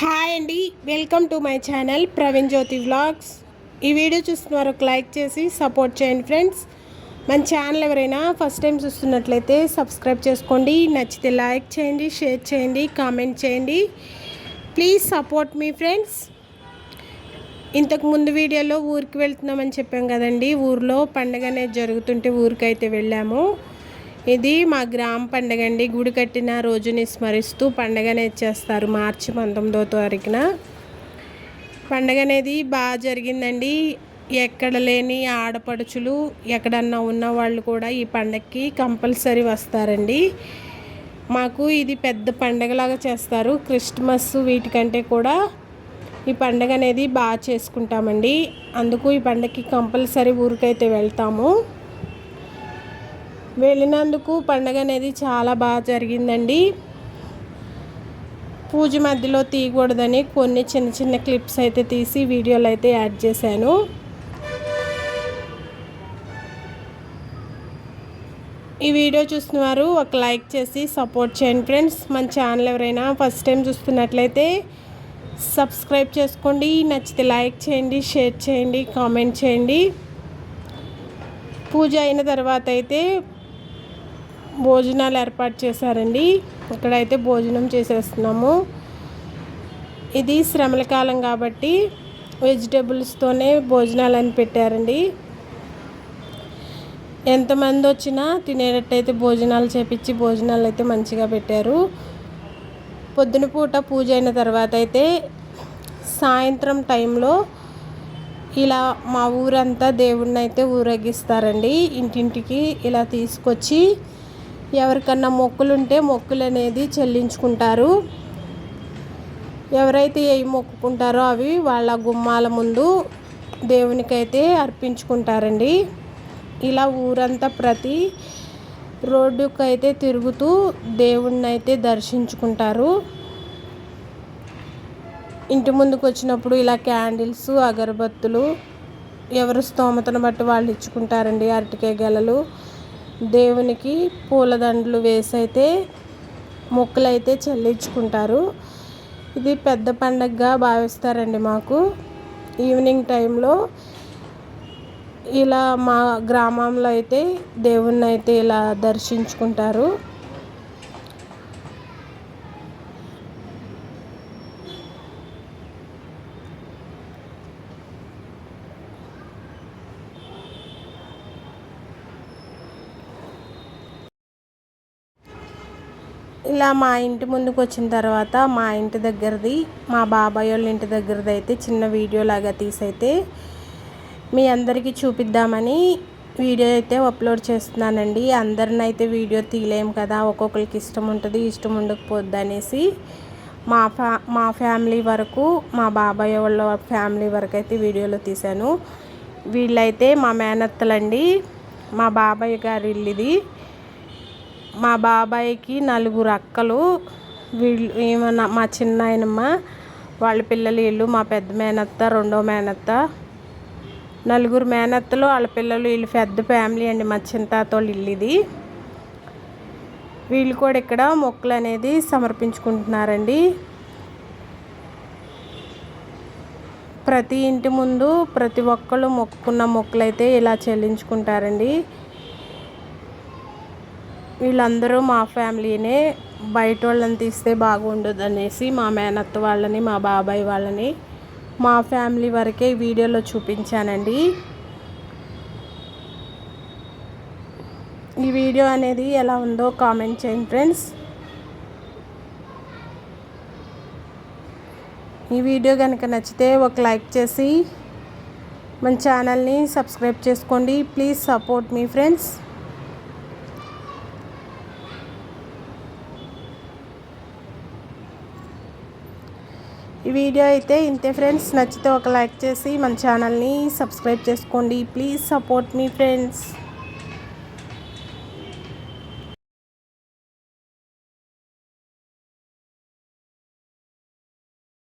Hi అండి welcome to my channel Praveen Jyothi vlogs. ఈ video చూస్తున్న వారు ఒక లైక్ చేసి సపోర్ట్ చేయండి ఫ్రెండ్స్. మన ఛానల్ ఎవరైనా ఫస్ట్ టైం చూస్తున్నట్లయితే సబ్స్క్రైబ్ చేసుకోండి. నచ్చితే లైక్ చేయండి షేర్ చేయండి కామెంట్ చేయండి. ప్లీజ్ సపోర్ట్ మీ ఫ్రెండ్స్. ఇంతకు ముందు వీడియోలో ఊరికి వెళ్తున్నామని చెప్పాం కదండి. ఊర్లో పండగ అనేది జరుగుతుంటే ఊరికైతే వెళ్ళాము. ఇది మా గ్రామ పండగ అండి. గుడి కట్టిన రోజుని స్మరిస్తూ పండగ అనేది చేస్తారు. మార్చి పంతొమ్మిదో తారీఖున. పండగ అనేది బాగా జరిగిందండి. ఎక్కడ లేని ఆడపడుచులు ఎక్కడన్నా ఉన్న వాళ్ళు కూడా ఈ పండగకి కంపల్సరీ వస్తారండి. మాకు ఇది పెద్ద పండగలాగా చేస్తారు. క్రిస్మస్ వీటికంటే కూడా ఈ పండగ అనేది బాగా చేసుకుంటామండి. అందుకు ఈ పండగకి కంపల్సరీ ఊరికైతే వెళ్తాము. వెళ్ళినందుకు పండగ అనేది చాలా బాగా జరిగిందండి. పూజ మధ్యలో తీయకూడదని కొన్ని చిన్న చిన్న క్లిప్స్ అయితే తీసి వీడియోలు అయితే యాడ్ చేశాను. ఈ వీడియో చూస్తున్నవారు ఒక లైక్ చేసి సపోర్ట్ చేయండి ఫ్రెండ్స్. మన ఛానల్ ఎవరైనా ఫస్ట్ టైం చూస్తున్నట్లయితే సబ్స్క్రైబ్ చేసుకోండి. నచ్చితే లైక్ చేయండి షేర్ చేయండి కామెంట్ చేయండి. పూజ అయిన తర్వాత అయితే భోజనాలు ఏర్పాటు చేశారండి. ఇక్కడైతే భోజనం చేసేస్తున్నాము. ఇది శ్రమల కాలం కాబట్టి వెజిటేబుల్స్తోనే భోజనాలు అని పెట్టారండి. ఎంతమంది వచ్చినా తినేటట్టయితే భోజనాలు చేపించి భోజనాలు అయితే మంచిగా పెట్టారు. పొద్దున పూట పూజ అయిన తర్వాత అయితే సాయంత్రం టైంలో ఇలా మా ఊరంతా దేవుణ్ణి అయితే ఊరేగిస్తారండి. ఇంటింటికి ఇలా తీసుకొచ్చి ఎవరికన్నా మొక్కులు ఉంటే మొక్కులు అనేది చెల్లించుకుంటారు. ఎవరైతే ఏ మొక్కుకుంటారో అవి వాళ్ళ గుమ్మాల ముందు దేవునికైతే అర్పించుకుంటారండి. ఇలా ఊరంతా ప్రతి రోడ్డుకైతే తిరుగుతూ దేవుణ్ణి అయితే దర్శించుకుంటారు. ఇంటి ముందుకు వచ్చినప్పుడు ఇలా క్యాండిల్స్ అగరబత్తులు ఎవరు స్తోమతను బట్టి వాళ్ళు ఇచ్చుకుంటారండి అరటికాయ గెలలు. దేవునికి పూలదండలు వేసి అయితే మొక్కులైతే చెల్లించుకుంటారు. ఇది పెద్ద పండగగా భావిస్తారండి మాకు. ఈవినింగ్ టైంలో ఇలా మా గ్రామంలో అయితే దేవుణ్ణి అయితే ఇలా దర్శించుకుంటారు. ఇలా మా ఇంటి ముందుకు వచ్చిన తర్వాత మా ఇంటి దగ్గరది మా బాబాయ్ వాళ్ళ ఇంటి దగ్గరది అయితే చిన్న వీడియో లాగా తీసైతే మీ అందరికీ చూపిద్దామని వీడియో అయితే అప్లోడ్ చేస్తున్నానండి. అందరిని అయితే వీడియో తీయలేము కదా ఒక్కొక్కరికి ఇష్టం ఉంటుంది ఇష్టం ఉండకపోద్ది అనేసి మా ఫ్యా మా ఫ్యామిలీ వరకు మా బాబాయ్ వాళ్ళ ఫ్యామిలీ వరకు అయితే వీడియోలో తీశాను. వీళ్ళైతే మా మేనత్తలండి మా బాబాయ్ గారి ఇల్లు ఇది మా బాబాయ్కి నలుగురు అక్కలు వీళ్ళు ఏమన్నా మా చిన్నాయనమ్మ వాళ్ళ పిల్లలు వీళ్ళు మా పెద్ద మేనత్త రెండో మేనత్త నలుగురు మేనత్తలు వాళ్ళ పిల్లలు వీళ్ళు పెద్ద ఫ్యామిలీ అండి మా చింతాతోళ్ళు ఇల్లు ఇది. వీళ్ళు కూడా ఇక్కడ మొక్కలు అనేది సమర్పించుకుంటున్నారండి. ప్రతి ఇంటి ముందు ప్రతి ఒక్కళ్ళు మొక్కుకున్న మొక్కలైతే ఇలా చెల్లించుకుంటారండి. వీళ్ళందరూ మా ఫ్యామిలీనే బయట వాళ్ళని తీస్తే బాగుండదు అనేసి మా మేనత్త వాళ్ళని మా బాబాయ్ వాళ్ళని మా ఫ్యామిలీ వరకే వీడియోలో చూపించానండి. ఈ వీడియో అనేది ఎలా ఉందో కామెంట్ చేయండి ఫ్రెండ్స్. ఈ వీడియో కనుక నచ్చితే ఒక లైక్ చేసి మన ఛానల్ని సబ్స్క్రైబ్ చేసుకోండి. ప్లీజ్ సపోర్ట్ మీ ఫ్రెండ్స్. ఈ వీడియో అయితే ఇంతే ఫ్రెండ్స్. నచ్చితే ఒక లైక్ చేసి మన ఛానల్ని సబ్స్క్రైబ్ చేసుకోండి. ప్లీజ్ సపోర్ట్ మీ ఫ్రెండ్స్.